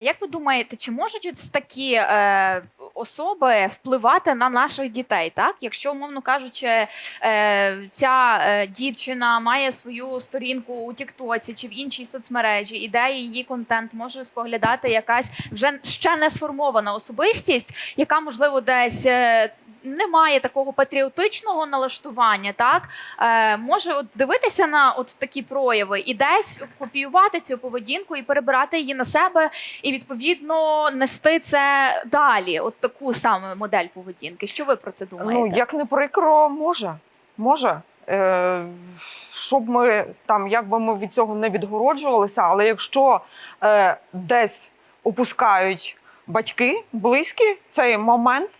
Як ви думаєте, чи можуть ось такі е, особи впливати на наших дітей? Так, якщо, умовно кажучи, е, ця е, дівчина має свою сторінку у Тіктоці чи в іншій соцмережі, і її контент може споглядати якась вже ще не сформована особистість, яка можливо десь. Е, не має такого патріотичного налаштування, так е, може от дивитися на от такі прояви і десь копіювати цю поведінку і перебирати її на себе, і відповідно нести це далі. От таку саме модель поведінки. Що ви про це думаєте? Ну, як не прикро, може. Може. Е, щоб ми там, як би ми від цього не відгороджувалися, але якщо е, десь опускають батьки, близькі цей момент,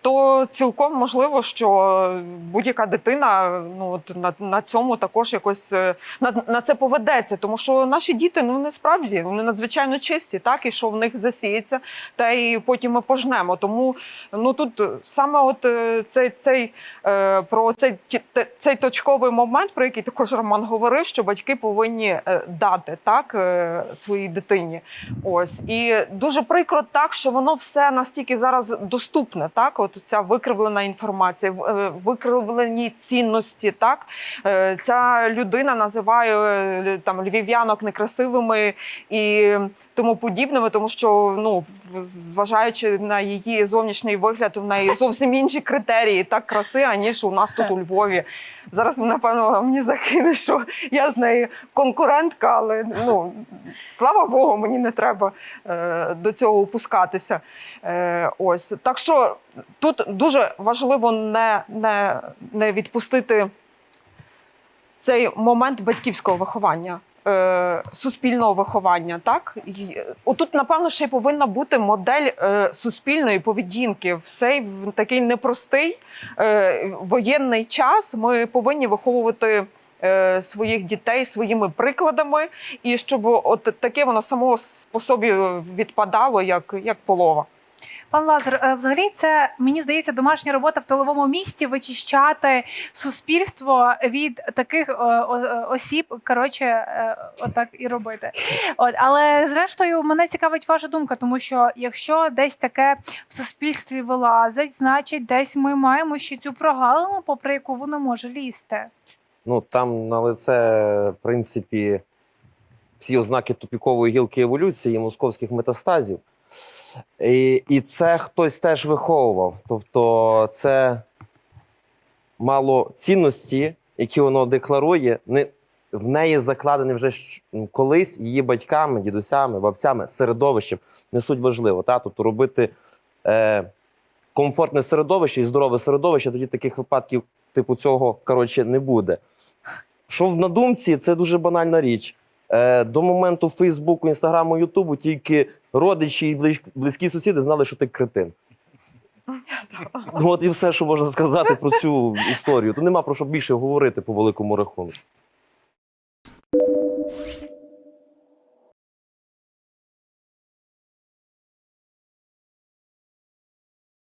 то цілком можливо, що будь-яка дитина ну, от на, на цьому також якось е, на, на це поведеться. Тому що наші діти ну не справді вони надзвичайно чисті, так і що в них засіється, та і потім ми пожнемо. Тому ну тут саме от е, цей, цей е, про цей, цей точковий момент, про який також Роман говорив, що батьки повинні е, дати так е, своїй дитині. Ось і дуже прикро так, що воно все настільки зараз доступне. Так, от ця викривлена інформація, е, викривлені цінності. Так, Е, ця людина називає е, там львів'янок некрасивими і тому подібними, тому що ну зважаючи на її зовнішній вигляд, в неї зовсім інші критерії так краси, аніж у нас тут у Львові. Зараз напевно мені закине, що я з нею конкурентка, але ну слава Богу, мені не треба е, до цього опускатися. Е, ось так що тут дуже важливо не, не, не відпустити цей момент батьківського виховання. е, Суспільного виховання, так І, е, отут, напевно, ще й повинна бути модель е, суспільної поведінки в цей в такий непростий е, воєнний час. Ми повинні виховувати е, своїх дітей своїми прикладами, і щоб от таке воно само по собі відпадало, як, як полова. Пан Лазар, е, взагалі, це мені здається, домашня робота в тиловому місті вичищати суспільство від таких е, е, осіб. Коротше, отак і робити. От, але зрештою, мене цікавить ваша думка, тому що якщо десь таке в суспільстві вилазить, значить, десь ми маємо ще цю прогалину, попри яку воно може лізти. Ну там на лице, в принципі, всі ознаки тупікової гілки еволюції і московських метастазів. І, і це хтось теж виховував. Тобто, це мало цінності, які воно декларує, не, в неї закладені вже колись її батьками, дідусями, бабцями, середовищем несуть важливо. Та? Тобто робити е, комфортне середовище і здорове середовище, тоді таких випадків, типу, цього коротше, не буде. Що на думці, це дуже банальна річ. Е, до моменту Фейсбуку, Інстаграму, Ютубу тільки родичі і близькі сусіди знали, що ти кретин. От і все, що можна сказати про цю історію. То нема про що більше говорити по великому рахунку.